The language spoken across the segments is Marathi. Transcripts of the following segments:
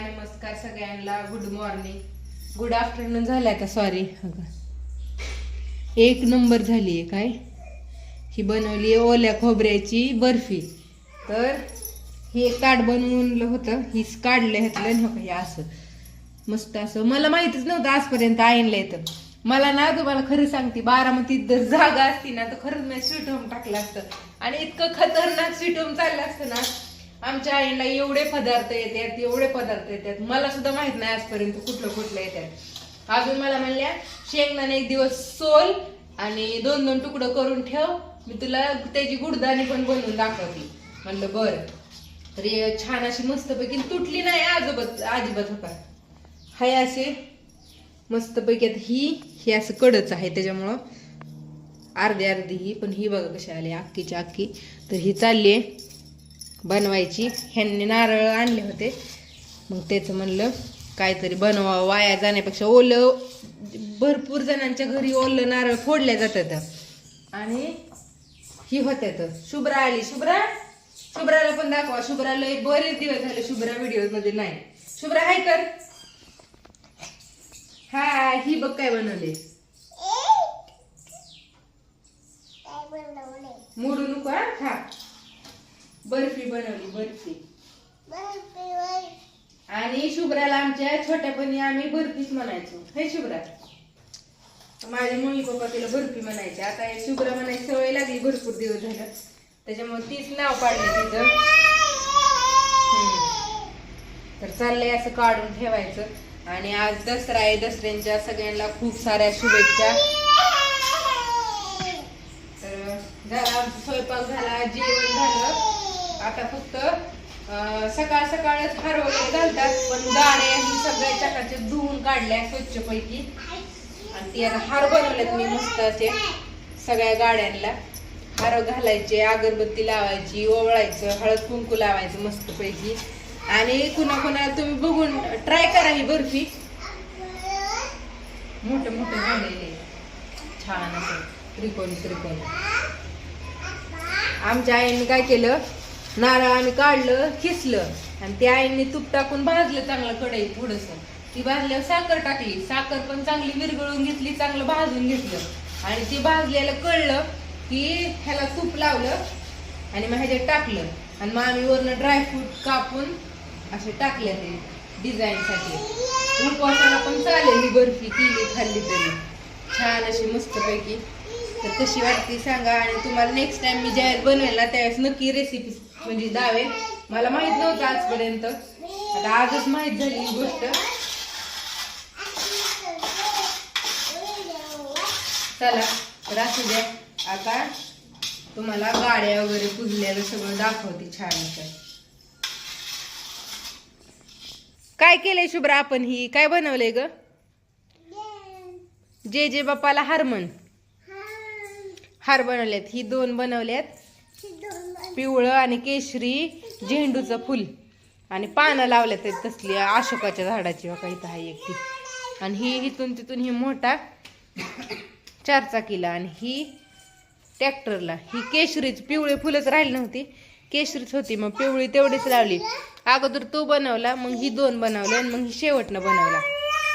नमस्कार सगळ्यांना. गुड मॉर्निंग गुड आफ्टरनून झालं आता सॉरी एक नंबर झाली आहे काय? ही बनवली आहे ओल्या खोबऱ्याची बर्फी. तर ही एक बनवलं होतं ही काढलं ह्यातलं आणि हो हे असं. मस्त असं. मला माहितीच नव्हतं आजपर्यंत आईनला येतं मला ना तुम्हाला खरं सांगते बारामतीत जर जागा असती ना तर खरंच मी स्वीट होम टाकलं असतं. आणि इतकं खतरनाक स्वीट होम चाललं असतं ना आमच्या आईला एवढे पदार्थ येतात एवढे पदार्थ येतात. मला सुद्धा माहीत नाही आजपर्यंत कुठलं कुठलं येतात. अजून मला म्हणल्या शेंगदाणे एक दिवस सोल आणि दोन दोन तुकडं करून ठेव. मी तुला त्याची गुडदाणी पण बनवून दाखवते. म्हणलं बरं. तरी छान अशी मस्तपैकी तुटली नाही आजोबत अजिबात होता. हाय असे मस्तपैकी आता ही ही असं कडच आहे त्याच्यामुळं. अर्धी अर्धी ही पण ही बघा कशी आली अक्कीची अक्की तर ही चालली आहे. बनवायची. ह्यांनी नारळ आणले होते. मग त्याचं म्हणलं काहीतरी बनवावं. वाया जाण्यापेक्षा ओलं भरपूर जणांच्या घरी ओलं नारळ फोडल्या जातात. आणि ही होत्यात शुभ्रा आली. शुभ्रा? शुभ्राला पण दाखवा. शुभ्राला एक बरेच दिवस झाले शुभ्रा व्हिडिओमध्ये नाही. शुभ्रा हाय कर. हा ही बघ काय बनवले. मोडू नको हा बर्फी बनवली बर्फी. आणि शुभ्राला आमच्या छोट्यापणी आम्ही बर्फीच म्हणायचो. हे शुभ्रा. माझे मम्मी पप्पा तिला बर्फी म्हणायचे. आता हे शुभ्रा म्हणायची सवय लागली भरपूर दिवस झालं. त्याच्यामुळे तीच नाव तिचं. हम्म. तर चाललंय असं काढून ठेवायचं. आणि आज दसरा आहे दसऱ्यांच्या सगळ्यांना खूप साऱ्या शुभेच्छा. तर झाला स्वयंपाक झाला जेवण झालं. आता फक्त सकाळ सकाळच हार वगैरे घालतात पण दाणे सगळ्या चकाचे धुवून काढल्या स्वच्छपैकी. आणि ती आता हार बनवलेत मी मस्त असे सगळ्या गाड्यांना. हार घालायचे अगरबत्ती लावायची ओवळायचं हळद कुंकू लावायचं मस्त पैकी आणि कुणा कुणाला तुम्ही बघून ट्राय करा ही बर्फी. मोठे मोठे झालेले. छान असं त्रिकोणी त्रिकोणी. आमच्या आईने काय केलं? नारळ आम्ही काढलं खिसलं. आणि त्या आईने तूप टाकून भाजलं चांगलं कढई थोडस. ती भाजल्यावर साखर टाकली. साखर पण चांगली विरघळून घेतली चांगलं भाजून घेतलं. आणि ती भाजलेलं कळलं की ह्याला तूप लावलं आणि मग ह्याच्यात टाकलं. आणि मग आम्ही वरनं ड्रायफ्रूट कापून असे टाकले ते डिझाईनसाठी उपवासाला पण चालेल ही बर्फी केली खाल्ली तरी. छान अशी मस्तपैकी. तर कशी वाटते सांगा. आणि तुम्हाला नेक्स्ट टाइम मी ज्यावेळेस बनवेल ना त्यावेळेस नक्की रेसिपी म्हणजे दावे. मला माहीत नव्हतं आजपर्यंत. आता आजच माहीत झाली ही गोष्ट. चला तर असू द्या. आता तुम्हाला गाड्या वगैरे पुजलेलं सगळं दाखवते छान असं काय केलंय शुभ्रा आपण ही? काय बनवलंय ग? जे जे बाप्पाला हारमन. हार बनवल्यात ही दोन बनवल्यात पिवळं आणि केशरी झेंडूचं फुल. आणि पानं लावल्यात आहेत तसली अशोकाच्या झाडाची बघा इथं आहे एक ती आणि ही इथून तिथून ही मोठा चारचाकीला आणि ही ट्रॅक्टरला. ही केशरीच पिवळी फुलंच राहिली नव्हती. केशरीच होती मग पिवळी तेवढीच लावली. अगोदर तो बनवला मग ही दोन बनवले आणि मग ही शेवटनं बनवला.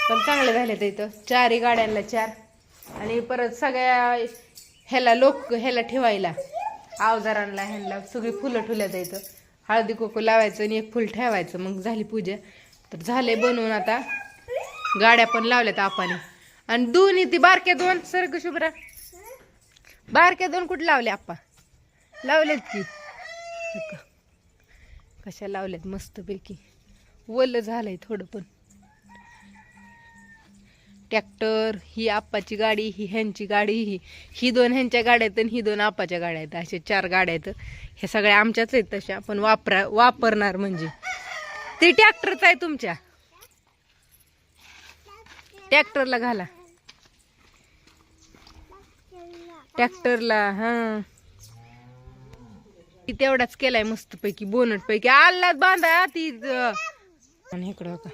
पण चांगलं झाले तर इथं. चारही गाड्यांना चार. आणि परत सगळ्या ह्याला लोक ह्याला ठेवायला. अवजारांना ह्यांना सगळी फुलं ठुल्या जायचं हळदी कुकू लावायचं आणि एक फुल ठेवायचं. मग झाली पूजा. तर झाले बनवून आता. गाड्या पण लावल्यात आपाने. आणि दोन्ही ती बारक्या दोन. सर्ग शुभ्रा. बारक्या दोन कुठे लावले आप्पा? लावलेत की. कशा लावल्यात? मस्तपैकी. वल्ल झालंय थोडं पण. ट्रॅक्टर ही आप्पाची गाडी ही ह्यांची गाडी ही ही दोन ह्यांच्या गाड्या आहेत आणि ही दोन आप्पाच्या गाड्या आहेत. अशा चार गाड्या आहेत. हे सगळ्या आमच्याच आहेत तशा. पण वापरा वापरणार म्हणजे. ते ट्रॅक्टरच आहे तुमच्या. ट्रॅक्टरला घाला. ट्रॅक्टरला हा. ती तेवढाच केलाय मस्तपैकी बोनट पैकी आल्लात बांधा ती इकडं का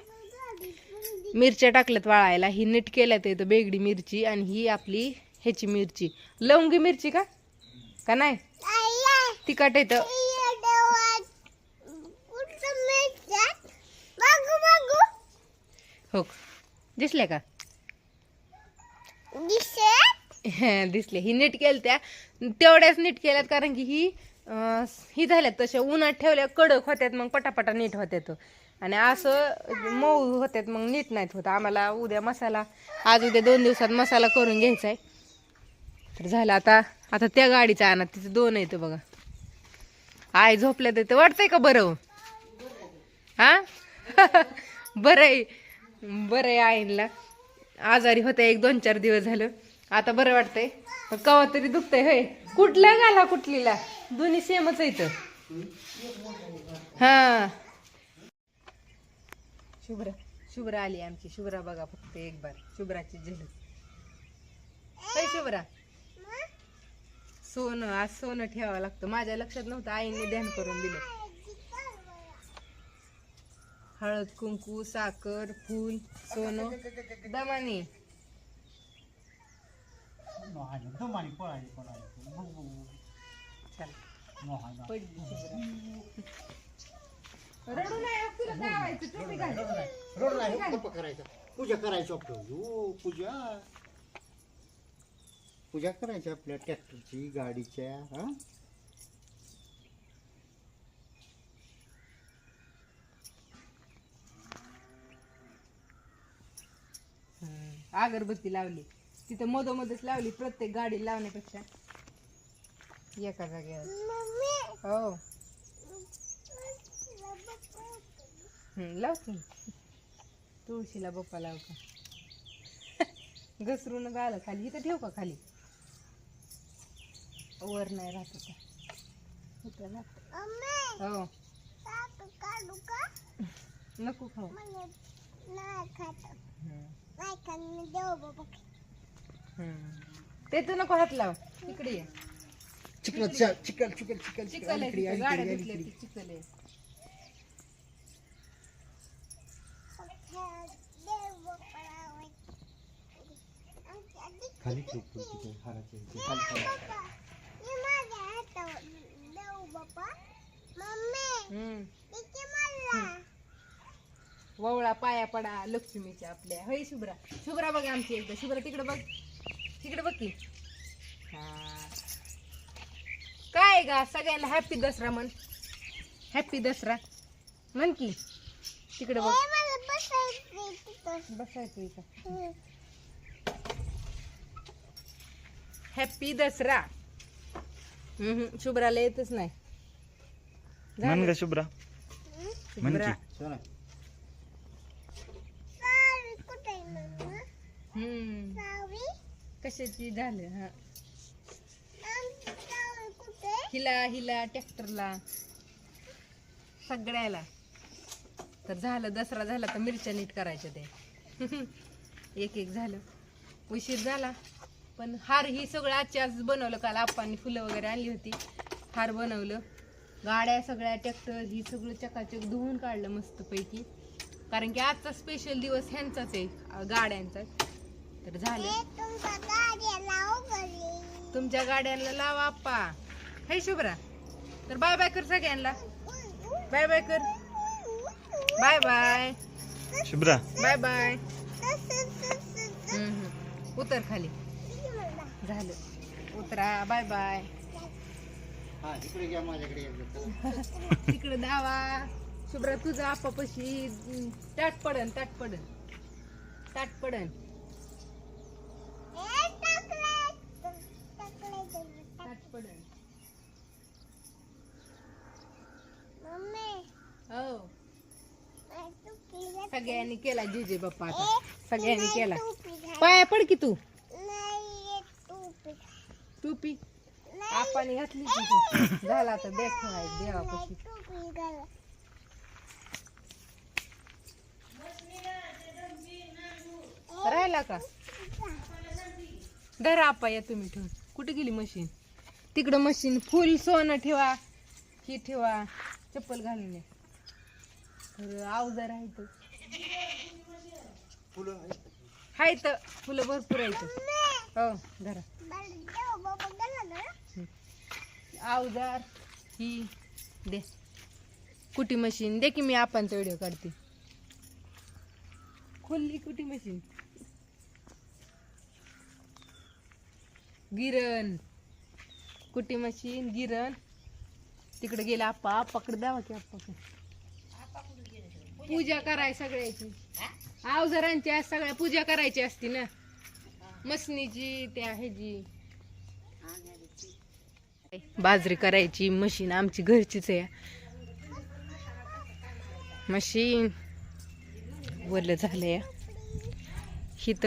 मिरच्या टाकल्यात वाळायला. ही नीट केल्यात इथं बेगडी मिरची आणि ही आपली ह्याची मिरची. लवंगी मिरची का? का नाही? तिखट येतं हो. दिसले का? दिसले ही नीट केल्या त्या तेवढ्याच नीट केल्यात कारण की ही ही झाल्यात तशा उन्हात ठेवल्या कडक होत्यात मग पटापटा नीट होत्यात. आणि असं मऊ होत्यात मग नीट नाहीत होत. आम्हाला उद्या मसाला आज उद्या दोन दिवसात मसाला करून घ्यायचा आहे तर झालं आता आता त्या गाडीचा आणा तिथं दोन येतं बघा. आय झोपल्या तर वाटतंय का बरं हो? हा? बरं आहे. बरं आहे आईला आजारी होत्या एक दोन चार दिवस झालं. आता बरं वाटतंय. पण कवा तरी दुखतंय होय. कुठल्या घाला कुठलीला? दोन्ही सेमच आहे इथं हा. शुभ्रा शुभ्रा आली आमची. शुभ्रा बघा फक्त एक बार. शुभ्राची झलक. होय शुभ्रा. सोनं आज सोनं ठेवावं लागतं. माझ्या लक्षात नव्हतं आईने ध्यान करून दिलं. हळद कुंकू साखर फूल सोनं दमानी. चला पडली रडू नाही तुला गावायचं टोपी घाल रोडला हे करायचं पूजा करायची आपलं पूजा पूजा करायची आपल्या ट्रॅक्टरची गाडीच्या हा अगरबत्ती लावली. तिथं मधोमधच लावली प्रत्येक गाडी लावण्यापेक्षा. एका जागेवर. हो. लाव की. तुळशीला बप्पा लाव का? घसरून गालं खाली इथं ठेव का खाली? वर नाही राहत होता. हो. नको खाऊ. हम्म. हम्म. ते तर नको हात लाव. इकडे ये. चिकल चिकल चिकल चिकल चिकल चिखल. आहे तिथं, गाड्या धुतल्या ती आहे. खाली ठेव तू तिथे हाराचे इथे. खाली ठेव. हम्म. ववळा पाया पडा लक्ष्मीच्या आपल्या. होय शुभ्रा. शुभ्रा बघ आमची एकदा. शुभ्रा तिकडे बघ. तिकडे बघ की. हा. काय गा सगळ्यांना हॅपी दसरा म्हण. हॅपी दसरा. म्हण की. तिकडे बघ. बसायचं इथं. हॅपी दसरा. हम्म, शुभ्राला येतच नाही. म्हण ग शुभ्रा. शुभ्रा. हम्म. कशाची झालं हा. हिला हिला ट्रॅक्टरला. सगळ्याला. तर झालं दसरा झाला तर मिरच्या नीट करायच्या ते एक एक झालं. उशीर झाला. पण हार ही सगळं आजच्या आज बनवलं. काल आप्पांनी फुलं वगैरे आणली होती. हार बनवलं. गाड्या सगळ्या ट्रॅक्टर ही सगळं चकाचक धुवून काढलं मस्तपैकी. कारण की आजचा स्पेशल दिवस ह्यांचाच आहे अं, गाड्यांचा तर झालं. तुमच्या गाड्यांना लावा आप्पा. हे शुभ्रा. तर बाय बाय कर सगळ्यांना. बाय बाय कर. Bye bye. Shubhra. Bye bye. उतर खाली. झालं. उतरा. Bye bye. हा इकडे घ्या माझ्याकडे या. तिकडे दावा शुभ्रा तुझा आपापशी ताट पडन ताट पडन ताट पडन ताट पडन हो सगळ्यांनी केला जे जे बाप्पा आता. सगळ्यांनी केला. पाया पड की तू. टोपी आपण घातली की तू झाला आता बॅग देवापाशी. राहिला का? धरा आपा या तुम्ही ठेवून. कुठे गेली मशीन? तिकडं मशीन फुल सोनं ठेवा. ही ठेवा. चप्पल घालून या. तर अवजार आहे तर फुलं हाय तर फुलं भरपूर आहेत. हो धरा. अवजार ही दे. कुटी मशीन. दे की मी आपणचा व्हिडिओ काढते. खोलली कुठी मशीन. गिरण. कुटी मशीन गिरण. तिकडे गेला आप्पा. आप्पाकडे द्यावा की आप्पा पूजा कराय सगळ्याची. अवजारांची आज सगळ्या पूजा करायची असती ना. मसनीची त्या ह्याची. बाजरी करायची मशीन आमची घरचीच आहे. मशीन. वरलं झालंय. हित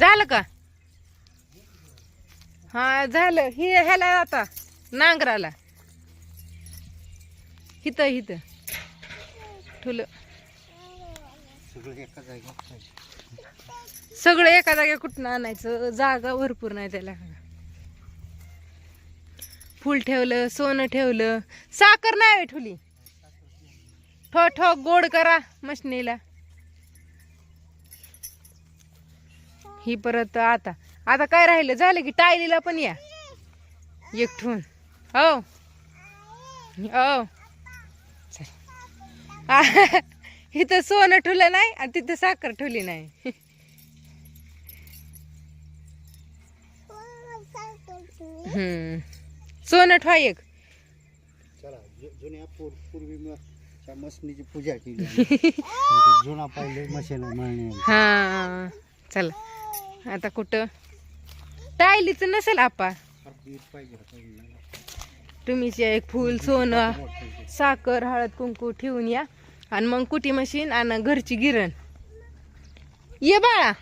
झालं का? हा झालं. हे ह्याला आता नांगराला. हित हित. ठुलं. सगळं एका जागे कुठनं कुठं आणायचं? जागा भरपूर नाही त्याला. फुल ठेवलं सोनं ठेवलं. साखर नाही ठुली. ठो ठो गोड करा मशनीला. ही परत आता. आता काय राहिलं? झालं की टायलीला पण या. एक हो. हो. इथं सोनं ठुलं नाही आणि तिथं साखर ठुली नाही. सोनं ठेवा एक. चला जुन्या पूर पूर्वी मशनीची पूजा केली. आमचं जुना पहिले मशीन हा चला. आता कुठं? टायलीच नसेल आपा पाहिजे तुम्हीच या एक फूल सोनं साखर हळद कुंकू ठेवून या. आणि मग कुटी मशीन आणि घरची गिरण. ये बाळा.